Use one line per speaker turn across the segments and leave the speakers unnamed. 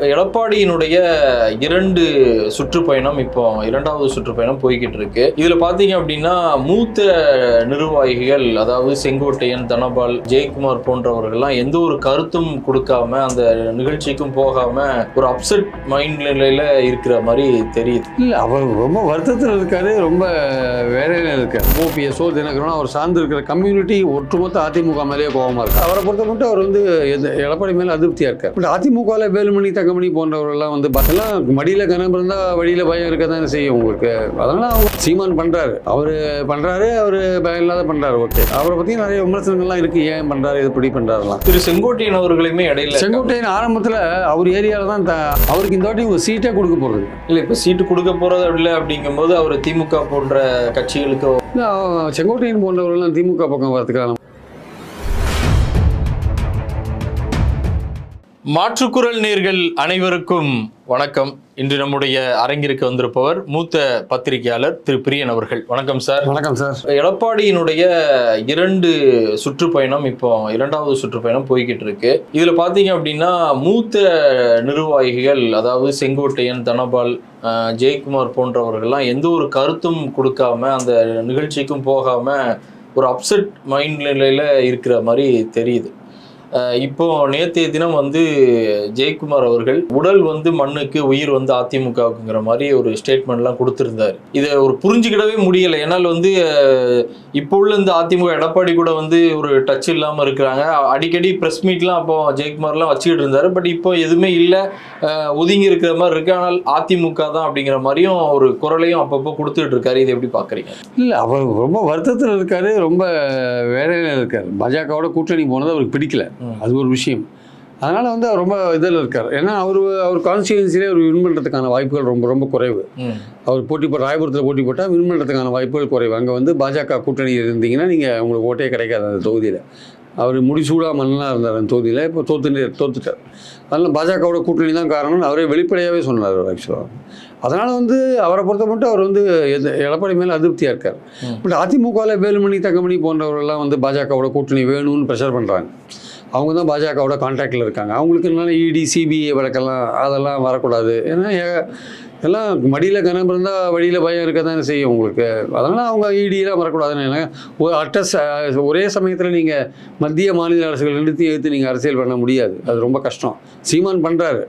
எடப்பாடியினுடைய இரண்டு சுற்றுப்பயணம் இப்போ இரண்டாவது சுற்றுப்பயணம் போய்கிட்டு இருக்கு இதுல பாத்தீங்க அப்படின்னா மூத்த நிர்வாகிகள் அதாவது செங்கோட்டையன் தனபால் ஜெயக்குமார் போன்றவர்கள்லாம் எந்த ஒரு கருத்தும் கொடுக்காம அந்த நிகழ்ச்சிக்கும் போகாம ஒரு அப்செட் மைண்ட் நிலையில இருக்கிற மாதிரி தெரியுது.
இல்லை அவர் ரொம்ப வருத்தத்தில் இருக்காரு ரொம்ப வேலையில இருக்கார். ஓபிஎஸ்ஓ தினகரன் அவர் சார்ந்து இருக்கிற கம்யூனிட்டி ஒட்டுமொத்த அதிமுக மேலேயே கோபமா இருக்கு. அவரை பொறுத்த மட்டும் அவர் வந்து எது- எடப்பாடி மேலே அதிருப்தியா இருக்கார். பட் அதிமுகவில் வேலுமணி தங்கமணி போன்றவர்கள்லாம் வந்து பார்த்தீங்கன்னா மடியில் கனம் இருந்தால் வழியில் பயம் இருக்க தானே செய்யும் உங்களுக்கு. அதனால அவங்க சீமான் பண்ணுறாரு அவர் பண்ணுறாரு அவர் பயம் இல்லாத பண்ணுறாரு ஓகே. அவரை பற்றி நிறைய விமர்சனங்கள்லாம் இருக்குது ஏன் பண்ணுறாரு இது இப்படி பண்ணுறாருலாம்
திரு செங்கோட்டையன் அவர்களுமே இடையில
செங்கோட்டையன் ஆரம்பத்தில் அவர் ஏரியாவில் தான் அவருக்கு இந்த வாட்டி ஒரு சீட்டே கொடுக்க போகிறது
இல்ல இப்ப சீட்டு கொடுக்க போறது இல்லை அப்படிங்கும்போது அவர் திமுக போன்ற கட்சிகளுக்கு
செங்கோட்டையன் போன்றவர்கள்லாம் திமுக பக்கம் வரதுக்கான
மாற்றுக்குரல் நேர்கள் அனைவருக்கும் வணக்கம். இன்று நம்முடைய அரங்கிற்கு வந்திருப்பவர் மூத்த பத்திரிகையாளர் திரு பிரியன் அவர்கள். வணக்கம் சார்.
வணக்கம் சார்.
எடப்பாடியினுடைய இரண்டு சுற்றுப்பயணம் இப்போ இரண்டாவது சுற்றுப்பயணம் போய்கிட்டு இருக்கு இதுல பாத்தீங்க அப்படின்னா மூத்த நிர்வாகிகள் அதாவது செங்கோட்டையன் தனபால் ஜெயக்குமார் போன்றவர்கள்லாம் எந்த ஒரு கருத்தும் கொடுக்காம அந்த நிகழ்ச்சிக்கும் போகாம ஒரு அப்செட் மைண்ட் நிலையில இருக்கிற மாதிரி தெரியுது. இப்போ நேற்றைய தினம் வந்து ஜெயக்குமார் அவர்கள் உடல் வந்து மண்ணுக்கு உயிர் வந்து அதிமுகவுக்குங்கிற மாதிரி ஒரு ஸ்டேட்மெண்ட்லாம் கொடுத்துருந்தார். இதை ஒரு புரிஞ்சுக்கிடவே முடியலை. ஏன்னால் வந்து இப்போ உள்ள இந்த அதிமுக எடப்பாடி கூட வந்து ஒரு டச் இல்லாமல் இருக்கிறாங்க. அடிக்கடி ப்ரெஸ் மீட்லாம் அப்போ ஜெயக்குமார்லாம் வச்சுக்கிட்டு இருந்தார். பட் இப்போ எதுவுமே இல்லை. ஒதுங்கி இருக்கிற மாதிரி இருக்கு. ஆனால் அதிமுக தான் அப்படிங்கிற மாதிரியும் ஒரு குரலையும் அப்பப்போ கொடுத்துட்டு இருக்காரு. இதை எப்படி பார்க்குறீங்க?
இல்லை அவர் ரொம்ப வருத்தத்தில் இருக்காரு. ரொம்ப வேலையில் இருக்கார். பாஜகவோட கூட்டணி போனது அவருக்கு பிடிக்கல. அது ஒரு விஷயம். அதனால் வந்து அவர் ரொம்ப இதில் இருக்கார். ஏன்னா அவர் அவர் கான்ஸ்டியூன்சிலே அவர் வின் பண்ணுறதுக்கான வாய்ப்புகள் ரொம்ப ரொம்ப குறைவு. அவர் போட்டி போட்ட ராயபுரத்தில் போட்டி போட்டால் வின் பண்ணுறதுக்கான வாய்ப்புகள் குறைவு. அங்கே வந்து பாஜக கூட்டணி இருந்தீங்கன்னா நீங்கள் உங்களுக்கு ஓட்டே கிடைக்காது அந்த தொகுதியில். அவர் முடிசூடா மன்னனாக இருந்தார் அந்த தொகுதியில் இப்போ தோத்து தோத்துட்டார். அதனால் பாஜகவோட கூட்டணி தான் காரணம்னு அவரே வெளிப்படையாகவே சொன்னார் ஆக்சுவலாக அதனால் வந்து அவரை பொறுத்த மட்டும் அவர் வந்து எது எடப்பாடி மேலே அதிருப்தியாக இருக்கார். பட் அதிமுகவில் வேலுமணி தங்கமணி போன்றவர்கள்லாம் வந்து பாஜகவோட கூட்டணி வேணும்னு ப்ரெஷர் பண்ணுறாங்க அவங்க தான் பாஜகவோட கான்டாக்டில் இருக்காங்க. அவங்களுக்கு என்னென்ன இடி சிபிஐ வழக்கெல்லாம் அதெல்லாம் வரக்கூடாது. ஏன்னா ஏ- எல்லாம் மடியில் கனம் இருந்தால் வழியில் பயம் இருக்க தானே செய்யும் உங்களுக்கு. அதனால் அவங்க இடியெல்லாம் வரக்கூடாதுன்னு ஒரு அட்ட ஒரே சமயத்தில் நீங்கள் மத்திய மாநில அரசுகள் ரெண்டுத்தையும் எடுத்து நீங்கள் அரசியல் பண்ண முடியாது. அது ரொம்ப கஷ்டம். சீமான் பண்ணுறாரு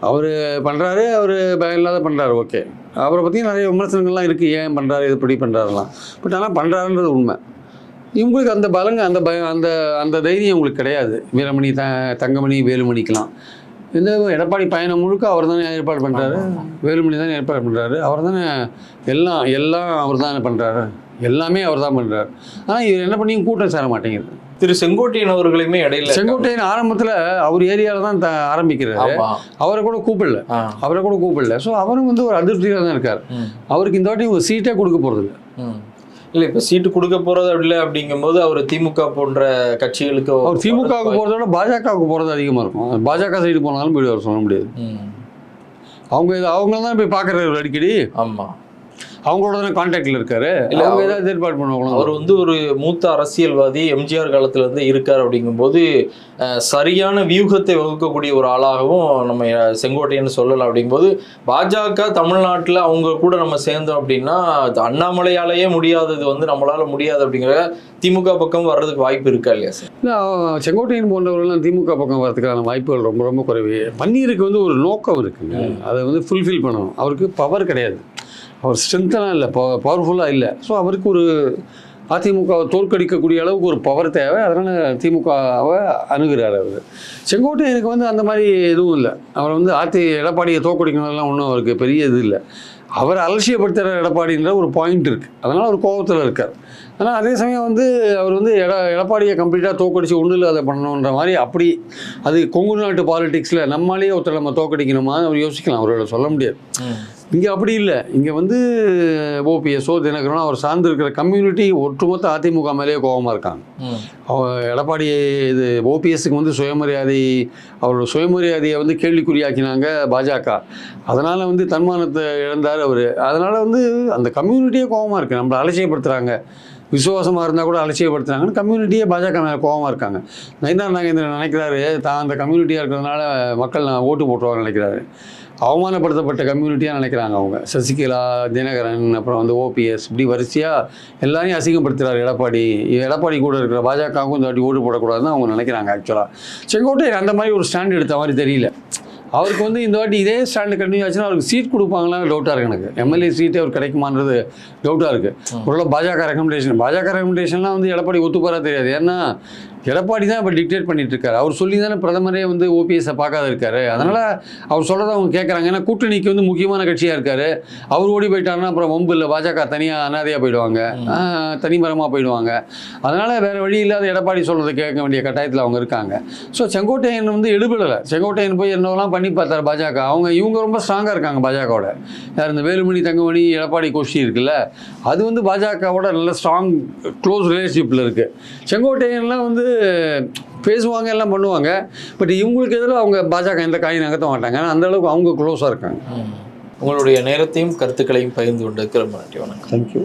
அவர் பண்ணுறாரு அவர் பயம் இல்லாத பண்ணுறாரு ஓகே. அவரை பற்றி நிறைய விமர்சனங்கள்லாம் இருக்குது ஏன் பண்ணுறாரு இது இப்படி பண்ணுறாருலாம் பட் ஆனால் பண்ணுறாருன்றது உண்மை. இவங்களுக்கு அந்த பலங்க அந்த பயம் அந்த அந்த தைரியம் உங்களுக்கு கிடையாது. வீரமணி த தங்கமணி வேலுமணிக்கெலாம் இந்த எடப்பாடி பயணம் முழுக்க அவர் தானே ஏற்பாடு பண்ணுறாரு வேலுமணி தானே ஏற்பாடு பண்ணுறாரு அவர் தானே எல்லாம் எல்லாம் அவர் தானே பண்ணுறாரு எல்லாமே அவர் தான் பண்ணுறாரு ஆனால் இவர் என்ன பண்ணி கூட்டம் சேர மாட்டேங்குது.
திரு செங்கோட்டையன் அவர்களுமே இடையில
செங்கோட்டையன் ஆரம்பத்தில் அவர் ஏரியாவில் தான் த ஆரம்பிக்கிறாரு. அவரை கூட கூப்பிடல. அவரை கூட கூப்பிடல. ஸோ அவரும் வந்து ஒரு அதிருப்தியில் தான் இருக்கார். அவருக்கு இந்த வாட்டி ஒரு சீட்டே கொடுக்க போகிறதில்ல.
இல்ல இப்ப சீட்டு கொடுக்க போறது இல்லை அப்படிங்கும்போது அவர் திமுக போன்ற கட்சிகளுக்கு
அவர் திமுகவுக்கு போகிறத விட பாஜகவுக்கு போகிறது அதிகமாக இருக்கும். பாஜக சைடு போனாலும் போய் அவர் சொல்ல முடியாது. அவங்க இது அவங்க தான் போய் பார்க்குறாரு அடிக்கடி.
ஆமா.
அவங்களோட தானே கான்டாக்டில் இருக்காரு?
இல்ல,
அவங்க
அவர்-
ஏதாவது ஏற்பாடு பண்ணுவாங்களோ
அவர் வந்து ஒரு மூத்த அரசியல்வாதி எம்ஜிஆர் காலத்துல இருந்து இருக்கார் அப்படிங்கும்போது சரியான வியூகத்தை வகுக்கக்கூடிய ஒரு ஆளாகவும் நம்ம செங்கோட்டையன் சொல்லலாம் அப்படிங்கும்போது பாஜக தமிழ்நாட்டுல அவங்க கூட நம்ம சேர்ந்தோம் அப்படின்னா அண்ணாமலையாலேயே முடியாதது வந்து நம்மளால முடியாது அப்படிங்கிற திமுக பக்கம் வர்றதுக்கு வாய்ப்பு இருக்கா இல்லையா சார்?
இல்லை செங்கோட்டையன் போன்றவர்கள்லாம் திமுக பக்கம் வரதுக்கான வாய்ப்புகள் ரொம்ப ரொம்ப குறைவு. பன்னீருக்கு வந்து ஒரு நோக்கம் இருக்குங்க. அதை வந்து ஃபுல்ஃபில் பண்ணணும். அவருக்கு பவர் கிடையாது. அவர் ஸ்ட்ரென்த்தெல்லாம் இல்லை. பவர்ஃபுல்லாக இல்லை. ஸோ அவருக்கு ஒரு அதிமுகவை தோற்கடிக்கக்கூடிய அளவுக்கு ஒரு பவர் தேவை. அதனால் திமுகவை அணுகிறார் அவர். செங்கோட்டையனுக்கு வந்து அந்த மாதிரி எதுவும் இல்லை. அவர் வந்து அதி எடப்பாடியை தோற்கடிக்கணும்லாம் ஒன்றும் அவருக்கு பெரிய இது இல்லை. அவர் அலட்சியப்படுத்துகிற எடப்பாடின்ற ஒரு பாயிண்ட் இருக்குது அதனால் அவர் கோபத்தில் இருக்கார். ஆனால் அதே சமயம் வந்து அவர் வந்து எட எடப்பாடியை கம்ப்ளீட்டாக தோக்கடிச்சு ஒன்றும் இல்லாத பண்ணணுன்ற மாதிரி அப்படி அது கொங்கு நாட்டு பாலிடிக்ஸில் நம்மளாலேயே ஒருத்தர் நம்ம தோக்கடிக்கணுமா அவர் யோசிக்கலாம். அவரோட சொல்ல முடியாது. இங்கே அப்படி இல்லை. இங்கே வந்து ஓபிஎஸ்ஓ தினகரனோ அவர் சார்ந்து இருக்கிற கம்யூனிட்டி ஒட்டுமொத்த அதிமுக மேலேயே கோபமாக இருக்காங்க. எடப்பாடி இது ஓபிஎஸ்க்கு வந்து சுயமரியாதை அவரோட சுயமரியாதையை வந்து கேள்விக்குறியாக்கினாங்க பாஜக. அதனால் வந்து தன்மானத்தை இழந்தார் அவர். அதனால் வந்து அந்த கம்யூனிட்டியே கோபமாக இருக்குது நம்மளை அலட்சியப்படுத்துகிறாங்க விசுவாசமாக இருந்தால் கூட அலட்சியப்படுத்துறாங்கன்னு கம்யூனிட்டியே பாஜக மேலே கோபமாக இருக்காங்க. நயினார் நாகேந்திரன் நினைக்கிறாரு தான் அந்த கம்யூனிட்டியாக இருக்கிறதுனால மக்கள் நான் ஓட்டு போட்டுருவாங்க நினைக்கிறாரு. அவமானப்படுத்தப்பட்ட கம்யூனிட்டியாக நினைக்கிறாங்க அவங்க. சசிகலா தினகரன் அப்புறம் வந்து ஓபிஎஸ் இப்படி வரிசையாக எல்லாரையும் அசிங்கப்படுத்துகிறார் எடப்பாடி. எடப்பாடி கூட இருக்கிற பாஜகவுக்கும் இந்த வாட்டி ஓட்டு போடக்கூடாதுன்னு அவங்க நினைக்கிறாங்க ஆக்சுவலாக செங்கோட்டையன் அந்த மாதிரி ஒரு ஸ்டாண்ட் எடுத்த மாதிரி தெரியல. அவருக்கு வந்து இந்த வாட்டி இதே ஸ்டாண்டு கண்டினியூ ஆச்சுன்னா அவருக்கு சீட் கொடுப்பாங்களான்னு டவுட்டாக இருக்கு எனக்கு. எம்எல்ஏ சீட்டே அவர் கிடைக்குமான்றது டவுட்டாக இருக்குது ஒரு பாஜக ரெக்கமெண்டேஷன் பாஜக ரெக்கமெண்டேஷன்லாம் வந்து எடப்பாடி ஒத்துப்பாரா தெரியாது. ஏன்னா எடப்பாடி தான் இப்போ டிக்டேட் பண்ணிட்டு இருக்காரு அவர் சொல்லி தானே பிரதமரே வந்து ஓபிஎஸ்ஸை பார்க்காத இருக்காரு. அதனால் அவர் சொல்கிறத அவங்க கேட்குறாங்க ஏன்னா கூட்டணிக்கு வந்து முக்கியமான கட்சியாக இருக்காரு. அவர் ஓடி போயிட்டாருன்னா அப்புறம் வம்பு இல்லை. பாஜக தனியாக அனாதையாக போயிடுவாங்க. தனிமரமாக போயிடுவாங்க. அதனால் வேறு வழி இல்லாத எடப்பாடி சொல்கிறத கேட்க வேண்டிய கட்டாயத்தில் அவங்க இருக்காங்க. ஸோ செங்கோட்டையன் வந்து எடுபடலை. செங்கோட்டையன் போய் என்னவெல்லாம் பண்ணி பார்த்தாரு பாஜக. அவங்க இவங்க ரொம்ப ஸ்ட்ராங்காக இருக்காங்க பாஜகவோட. யார் இந்த வேலுமணி தங்கமணி எடப்பாடி கோஷ்டி இருக்குல்ல அது வந்து பாஜகவோட நல்ல ஸ்ட்ராங் க்ளோஸ் ரிலேஷன்ஷிப்பில் இருக்குது செங்கோட்டையன்லாம் வந்து பேசுவாங்க எல்லாம் பண்ணுவாங்க. பட் இவங்களுக்கு எதிராக அவங்க பாஜக எந்த காய் நகர்த்த மாட்டாங்க. அந்த அளவுக்கு அவங்க க்ளோஸாக இருக்காங்க.
உங்களுடைய நேரத்தையும் கருத்துக்களையும் பகிர்ந்து கொண்டதுக்கு ரொம்ப நன்றி. வணக்கம்.
தேங்க்யூ